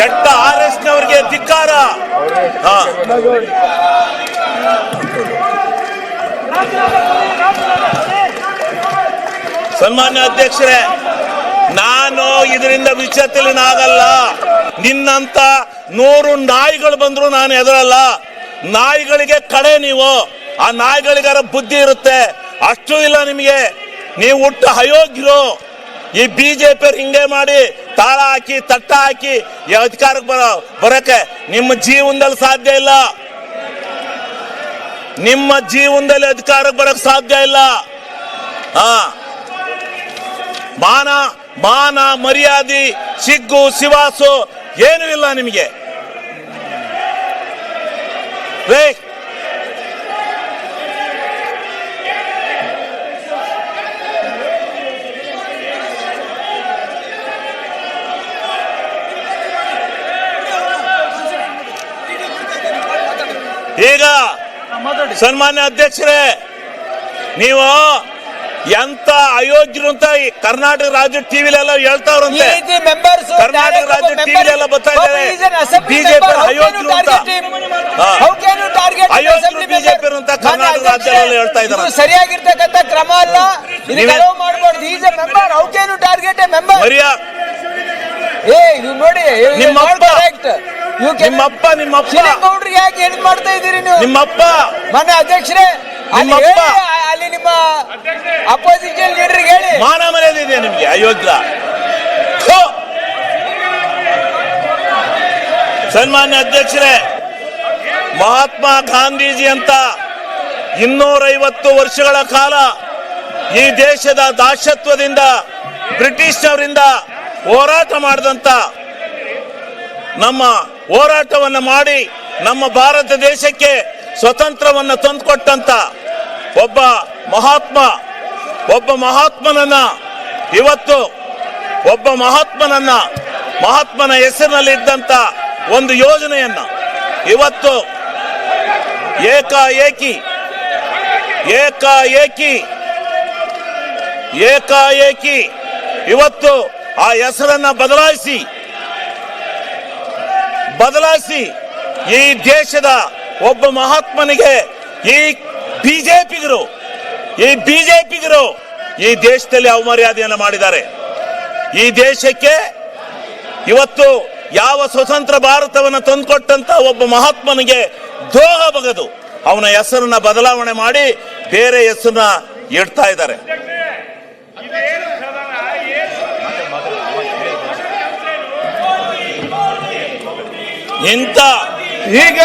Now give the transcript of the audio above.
ಕೆಟ್ಟ R S ನವರಿಗೆ ಧಿಕ್ಕಾರ ಸನ್ಮಾನ್ಯ ಅಧ್ಯಕ್ಷರೇ, ನಾನು ಇದರಿಂದ ವಿಚಲಿತನಾಗಲ್ಲ ನಿನ್ನಂತ ನೂರು ನಾಯಿಗಳು ಬಂದ್ರು ನಾನು ಎದುರಲ್ಲ ನಾಯಿಗಳಿಗೆ ಕಡೆ ನೀವು. ಆ ನಾಯಿಗಳಿಗಾರ ಬುದ್ಧಿ ಇರುತ್ತೆ. ಅಷ್ಟು ಇಲ್ಲ ನಿಮಗೆ. ನೀವು ಹುಟ್ಟು ಅಯೋಗ್ಯರು. ಈ ಬಿಜೆಪಿ ಹಿಂಗೆ ಮಾಡಿ ತಾಳ ಹಾಕಿ, ತಟ್ಟ ಹಾಕಿ ಅಧಿಕಾರಕ್ಕೆ ಬರೋ ಬರಕ್ಕೆ ನಿಮ್ಮ ಜೀವನದಲ್ಲಿ ಸಾಧ್ಯ ಇಲ್ಲ. ನಿಮ್ಮ ಜೀವನದಲ್ಲಿ ಅಧಿಕಾರಕ್ಕೆ ಬರಕ್ ಸಾಧ್ಯ ಇಲ್ಲ. ಹಾ. ಮಾನ ಮಾನ, ಮರ್ಯಾದೆ, ಸಿಗ್ಗು ಶಿವಾಸು ಏನೂ ಇಲ್ಲ ನಿಮಗೆ. ರೇ ಈಗ ಸನ್ಮಾನ್ಯ ಅಧ್ಯಕ್ಷರೇ ನೀವು ಎಂತ ಅಯೋಗ್ಯರು ಅಂತ ಕರ್ನಾಟಕ ರಾಜ್ಯ ಟಿವಿಲೆಲ್ಲ ಹೇಳ್ತಾವ್ರಂತೆ. ಕರ್ನಾಟಕ ರಾಜ್ಯ ಟಿವಿಲೆಲ್ಲ ಬರ್ತಾ ಇದ್ದಾರೆ. ಬಿಜೆಪಿ ಅಯೋಗ್ಯರು ಅಂತ. ಅಯೋಗ್ಯರು ಬಿಜೆಪಿ ಅಂತ ಕರ್ನಾಟಕ ರಾಜ್ಯದಲ್ಲಿ ಹೇಳ್ತಾ ಇದ್ದಾರೆ. ಸರಿಯಾಗಿರ್ತಕ್ಕಂಥ ಕ್ರಮ ಅಲ್ಲ. ಮಾಡಬಾರ್ದು is a member how can you target a member ಏ ನೀವು ನೋಡಿ ನಿಮ್ಮ ಕರೆಕ್ಟ್ ನಿಮ್ಮಪ್ಪ ನಿಮ್ಮಪ್ಪ. ಗೌಡ್ರಿಗೆ ಯಾಕೆ ಏನ್ ಮಾಡ್ತಾ ಇದ್ದೀರಿ ನೀವು? ನಿಮ್ಮಪ್ಪ. ಮನೆ ಅಧ್ಯಕ್ಷರೇ ಅಲ್ಲಿ ನಿಮ್ಮಪ್ಪ. ಹೇಳಿ, ಅಲ್ಲಿ ನಿಮ್ಮ ಅಪೋಸಿಷನ್ ಲೀಡರ್ಗೆ ಹೇಳಿ. ಮಾನ ಮರ್ಯಾದೆ ಇದೆ ನಿಮ್ಗೆ? ಅಯೋಗ್ಯ ಥು. ಸನ್ಮಾನ್ಯ ಅಧ್ಯಕ್ಷರೇ ಮಹಾತ್ಮ ಗಾಂಧೀಜಿ ಅಂತ ಇನ್ನೂರೈವತ್ತು ವರ್ಷಗಳ ಕಾಲ ಈ ದೇಶದ ದಾಸತ್ವದಿಂದ ಬ್ರಿಟಿಷ್ನವರಿಂದ ಹೋರಾಟ ಮಾಡಿದಂತ ನಮ್ಮ ಹೋರಾಟವನ್ನು ಮಾಡಿ ನಮ್ಮ ಭಾರತ ದೇಶಕ್ಕೆ ಸ್ವತಂತ್ರವನ್ನು ತಂದುಕೊಟ್ಟಂತ ಒಬ್ಬ ಮಹಾತ್ಮ, ಒಬ್ಬ ಮಹಾತ್ಮನನ್ನ ಇವತ್ತು ಒಬ್ಬ ಮಹಾತ್ಮನನ್ನ ಮಹಾತ್ಮನ ಹೆಸರಿನಲ್ಲಿ ಇದ್ದಂತ ಒಂದು ಯೋಜನೆಯನ್ನ ಇವತ್ತು ಏಕಾಏಕಿ ಏಕಾಏಕಿ ಏಕಾಏಕಿ ಇವತ್ತು ಆ ಹೆಸರನ್ನ ಬದಲಾಯಿಸಿ ಬದಲಾಯಿಸಿ ಈ ದೇಶದ ಒಬ್ಬ ಮಹಾತ್ಮನಿಗೆ ಈ ಬಿಜೆಪಿಗರು ಈ ಬಿಜೆಪಿಗರು ಈ ದೇಶದಲ್ಲಿ ಅವಮರ್ಯಾದೆಯನ್ನು ಮಾಡಿದ್ದಾರೆ. ಈ ದೇಶಕ್ಕೆ ಇವತ್ತು ಯಾವ ಸ್ವತಂತ್ರ ಭಾರತವನ್ನು ತಂದುಕೊಟ್ಟಂತ ಒಬ್ಬ ಮಹಾತ್ಮನಿಗೆ ದ್ರೋಹ ಬಗದು ಅವನ ಹೆಸರನ್ನ ಬದಲಾವಣೆ ಮಾಡಿ ಬೇರೆ ಹೆಸರನ್ನ ಇಡ್ತಾ ಇದ್ದಾರೆ. ಇಂಥ ಈಗ